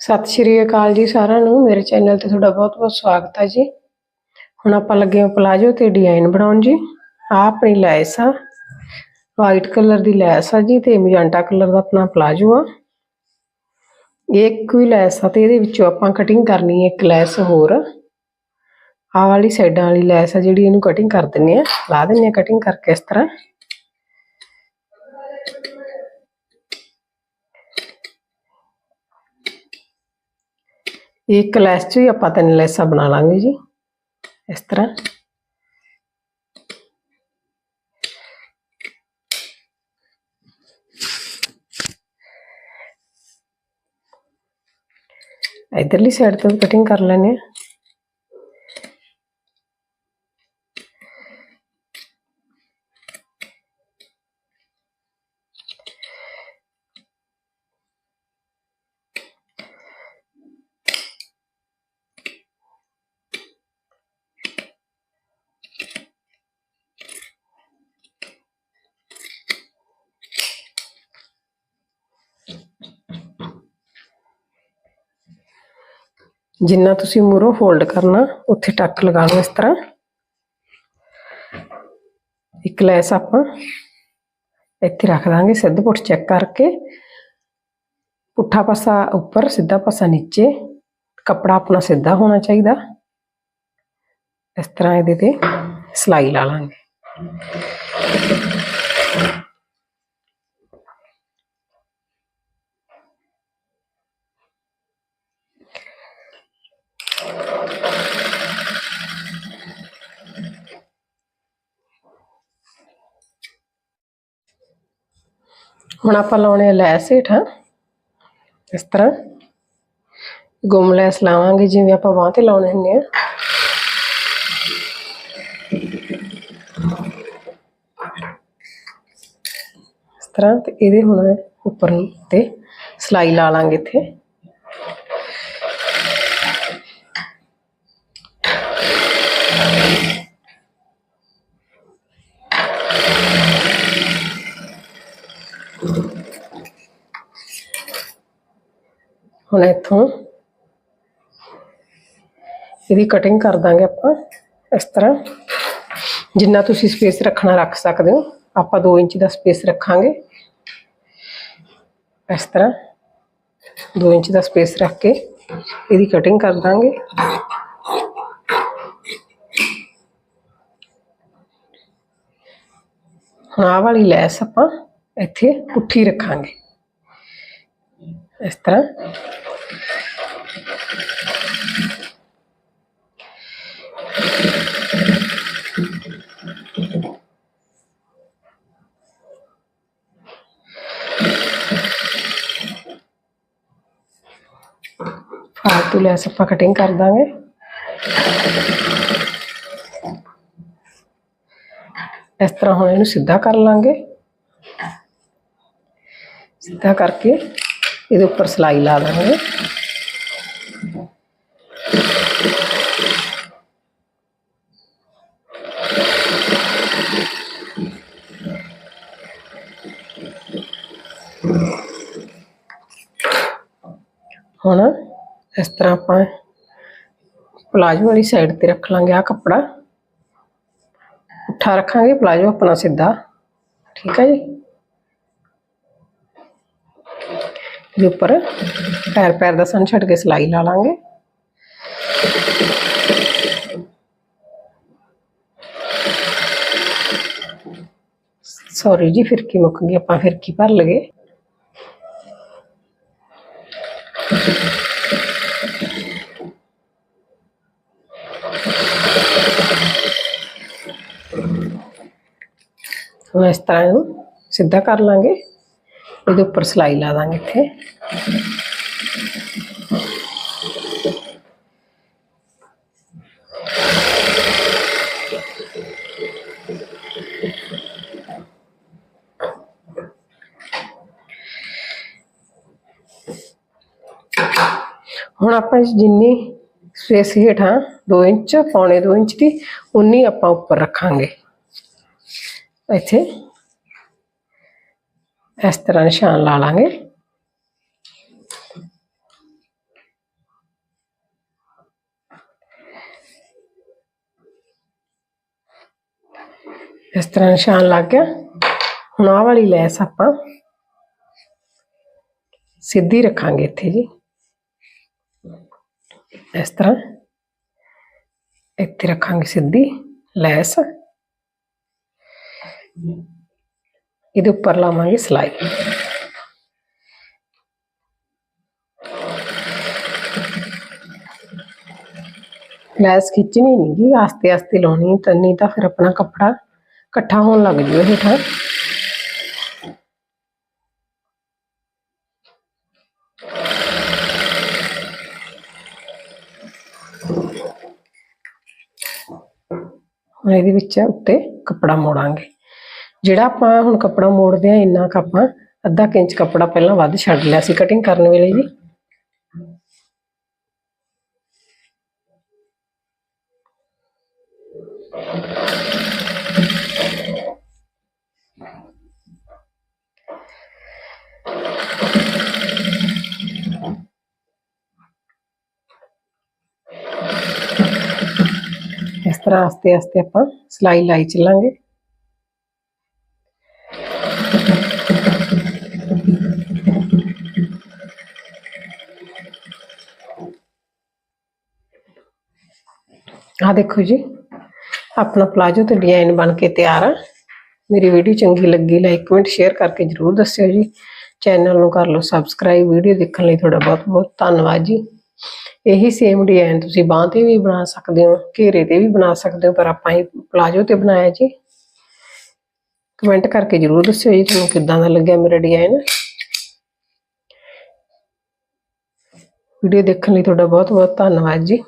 ਸਤਿ ਸ਼੍ਰੀ ਅਕਾਲ ਜੀ ਸਾਰਿਆਂ ਨੂੰ। ਮੇਰੇ ਚੈਨਲ ਤੇ ਤੁਹਾਡਾ ਬਹੁਤ-ਬਹੁਤ ਸਵਾਗਤ ਹੈ ਜੀ। ਹੁਣ ਆਪਾਂ ਲੱਗੇ ਹਾਂ ਪਲਾਜੋ ਤੇ ਡਿਜ਼ਾਈਨ ਬਣਾਉਣ ਜੀ। ਆ ਆਪਣੀ ਲੈਸ ਆ। ਵਾਈਟ ਕਲਰ ਦੀ ਲੈਸ ਆ ਜੀ ਤੇ ਮੈਜੈਂਟਾ ਕਲਰ ਦਾ ਆਪਣਾ ਪਲਾਜੋ ਆ। ਇਹ ਇੱਕ ਹੀ ਲੈਸ ਆ ਤੇ ਇਹਦੇ ਵਿੱਚੋਂ ਆਪਾਂ ਕਟਿੰਗ ਕਰਨੀ ਹੈ ਇੱਕ ਲੈਸ ਹੋਰ। ਆਹ ਵਾਲੀ ਸਾਈਡਾਂ ਵਾਲੀ ਲੈਸ ਆ ਜਿਹੜੀ ਇਹਨੂੰ ਕਟਿੰਗ ਕਰ ਦਿੰਨੇ ਆ। ਲਾ ਦਿੰਨੇ ਆ ਕਟਿੰਗ ਕਰਕੇ ਇਸ ਤਰ੍ਹਾਂ। ਇੱਕ ਲੈਸ ਚ ਹੀ ਆਪਾਂ ਤਿੰਨ ਲੈਸਾਂ ਬਣਾ ਲਾਂਗੇ ਜੀ, ਇਸ ਤਰ੍ਹਾਂ। ਇਧਰਲੀ ਸਾਈਡ ਤੋਂ ਕਟਿੰਗ ਕਰ ਲੈਣੇ ਆ ਜਿੰਨਾ ਤੁਸੀਂ ਮੂਰੋਂ ਫੋਲਡ ਕਰਨਾ ਉੱਥੇ ਟੱਕ ਲਗਾ ਲਓ ਇਸ ਤਰ੍ਹਾਂ ਇੱਕ ਲੈਸ ਆਪਾਂ ਇੱਥੇ ਰੱਖ ਦਾਂਗੇ ਸਿੱਧ ਪੁੱਠ ਚੈੱਕ ਕਰਕੇ ਪੁੱਠਾ ਪਾਸਾ ਉੱਪਰ ਸਿੱਧਾ ਪਾਸਾ ਨੀਚੇ ਕੱਪੜਾ ਆਪਣਾ ਸਿੱਧਾ ਹੋਣਾ ਚਾਹੀਦਾ ਇਸ ਤਰ੍ਹਾਂ ਇਹਦੇ ਤੇ ਸਲਾਈ ਲਾ ਲਾਂਗੇ ਹੁਣ ਆਪਾਂ ਲਾਉਣੇ ਆ ਲੈਸ ਹੇਠਾਂ ਇਸ ਤਰ੍ਹਾਂ ਗੁੰਮ ਲੈਸ ਲਾਵਾਂਗੇ ਜਿਵੇਂ ਆਪਾਂ ਬਾਂਹ ਤੇ ਲਾਉਣੇ ਹੁੰਦੇ ਆ ਇਸ ਤਰ੍ਹਾਂ ਤੇ ਇਹਦੇ ਹੁਣ ਉੱਪਰ ਨੂੰ ਤੇ ਸਲਾਈ ਲਾ ਲਾਂਗੇ ਇੱਥੇ ਹੁਣ ਇੱਥੋਂ ਇਹਦੀ ਕਟਿੰਗ ਕਰ ਦਾਂਗੇ ਆਪਾਂ ਇਸ ਤਰ੍ਹਾਂ ਜਿੰਨਾ ਤੁਸੀਂ ਸਪੇਸ ਰੱਖਣਾ ਰੱਖ ਸਕਦੇ ਹੋ ਆਪਾਂ 2 ਇੰਚ ਦਾ ਸਪੇਸ ਰੱਖਾਂਗੇ ਇਸ ਤਰ੍ਹਾਂ 2 ਇੰਚ ਦਾ ਸਪੇਸ ਰੱਖ ਕੇ ਇਹਦੀ ਕਟਿੰਗ ਕਰ ਦਾਂਗੇ ਹੁਣ ਆਹ ਵਾਲੀ ਲੈਸ ਆਪਾਂ ਇੱਥੇ ਪੁੱਠੀ ਰੱਖਾਂਗੇ ਇਸ ਤਰ੍ਹਾਂ ਫਾਲਤੂ ਲੈਸ ਆਪਾਂ ਕਟਿੰਗ ਕਰ ਦਾਂਗੇ ਇਸ ਤਰ੍ਹਾਂ ਹੁਣ ਇਹਨੂੰ ਸਿੱਧਾ ਕਰ ਲਾਂਗੇ ਸਿੱਧਾ ਕਰਕੇ ਇਹਦੇ ਉੱਪਰ ਸਲਾਈ ਲਾ ਦਾਂਗੇ ਹੁਣ ਇਸ ਤਰ੍ਹਾਂ ਆਪਾਂ ਪਲਾਜੋ ਵਾਲੀ ਸਾਈਡ ਤੇ ਰੱਖ ਲਾਂਗੇ ਆ ਕੱਪੜਾ ਉੱਠਾ ਰੱਖਾਂਗੇ ਪਲਾਜੋ ਆਪਣਾ ਸਿੱਧਾ ਠੀਕ ਹੈ ਜੀ ਦੇ ਉੱਪਰ ਪੈਰ ਪੈਰ ਦਾ ਸਨ ਛੱਡ ਕੇ ਸਲਾਈ ਲਾ ਲਾਂਗੇ ਸੌਰੀ ਜੀ ਫਿਰਕੀ ਮੁੱਕ ਗਈ ਆਪਾਂ ਫਿਰਕੀ ਭਰ ਲਗੇ ਹੁਣ ਇਸ ਤਰ੍ਹਾਂ ਇਹਨੂੰ ਸਿੱਧਾ ਕਰ ਲਾਂਗੇ ਇਹਦੇ ਉੱਪਰ ਸਲਾਈ ਲਾ ਦਾਂਗੇ ਇੱਥੇ ਹੁਣ ਆਪਾਂ ਇਸ ਜਿੰਨੀ ਸਪੇਸ ਹੇਠਾਂ 2 ਇੰਚ ਪੌਣੇ 2 ਇੰਚ ਦੀ ਉਨੀ ਆਪਾਂ ਉੱਪਰ ਰੱਖਾਂਗੇ इतने इस तरह निशान ला लेंगे। इस तरह निशान ला गया हूँ आ वाली लैस आप। सीधी रखा इतने जी। इस तरह इतने रखा सीधी लैस। ਇਹਦੇ ਉੱਪਰ ਲਾਵਾਂਗੇ ਸਲਾਈ ਲੈਸ ਖਿੱਚਣੀ ਨਹੀਂ ਗੀ ਆਸਤੇ ਆਸਤੇ ਲਾਉਣੀ ਤਾਂ ਨਹੀਂ ਤਾਂ ਫਿਰ ਆਪਣਾ ਕੱਪੜਾ ਇਕੱਠਾ ਹੋਣ ਲੱਗ ਜੂ ਹੇਠਾਂ ਹੁਣ ਇਹਦੇ ਵਿੱਚ ਉੱਤੇ ਕੱਪੜਾ ਮੋੜਾਂਗੇ ਜਿਹੜਾ ਆਪਾਂ ਹੁਣ ਕੱਪੜਾ ਮੋੜਦੇ ਆ ਇੰਨਾ ਕੁ ਆਪਾਂ ਅੱਧਾ ਕੁ ਇੰਚ ਕੱਪੜਾ ਪਹਿਲਾਂ ਵੱਧ ਛੱਡ ਲਿਆ ਸੀ ਕਟਿੰਗ ਕਰਨ ਵੇਲੇ ਜੀ ਇਸ ਤਰ੍ਹਾਂ ਆਸਤੇ ਆਸਤੇ ਆਪਾਂ ਸਲਾਈ ਲਾਈ ਚੱਲਾਂਗੇ ਆ ਦੇਖੋ ਜੀ, ਆਪਣਾ ਪਲਾਜੋ ਤੇ ਡਿਜ਼ਾਈਨ ਬਣ ਕੇ ਤਿਆਰ ਆ। ਮੇਰੀ ਵੀਡੀਓ ਚੰਗੀ ਲੱਗੀ ਲਾਈਕ ਕਮੈਂਟ ਸ਼ੇਅਰ ਕਰਕੇ ਜਰੂਰ ਦੱਸਿਓ ਜੀ। ਚੈਨਲ ਨੂੰ ਕਰ ਲਓ ਸਬਸਕ੍ਰਾਈਬ ਵੀਡੀਓ ਦੇਖਣ ਲਈ ਤੁਹਾਡਾ ਬਹੁਤ ਬਹੁਤ ਧੰਨਵਾਦ ਜੀ। ਇਹੀ ਸੇਮ ਡਿਜ਼ਾਈਨ ਤੁਸੀਂ ਬਾਂਹ ਤੇ ਵੀ ਬਣਾ ਸਕਦੇ ਹੋ, ਘੇਰੇ ਤੇ ਵੀ ਬਣਾ ਸਕਦੇ ਹੋ, ਪਰ ਆਪਾਂ ਇਹ ਪਲਾਜੋ ਤੇ ਬਣਾਇਆ ਜੀ। ਕਮੈਂਟ ਕਰਕੇ ਜਰੂਰ ਦੱਸਿਓ ਜੀ, ਤੁਹਾਨੂੰ ਕਿੱਦਾਂ ਦਾ ਲੱਗਿਆ ਮੇਰਾ ਡਿਜ਼ਾਈਨ ਵੀਡੀਓ ਦੇਖਣ ਲਈ ਤੁਹਾਡਾ ਬਹੁਤ ਬਹੁਤ ਧੰਨਵਾਦ ਜੀ।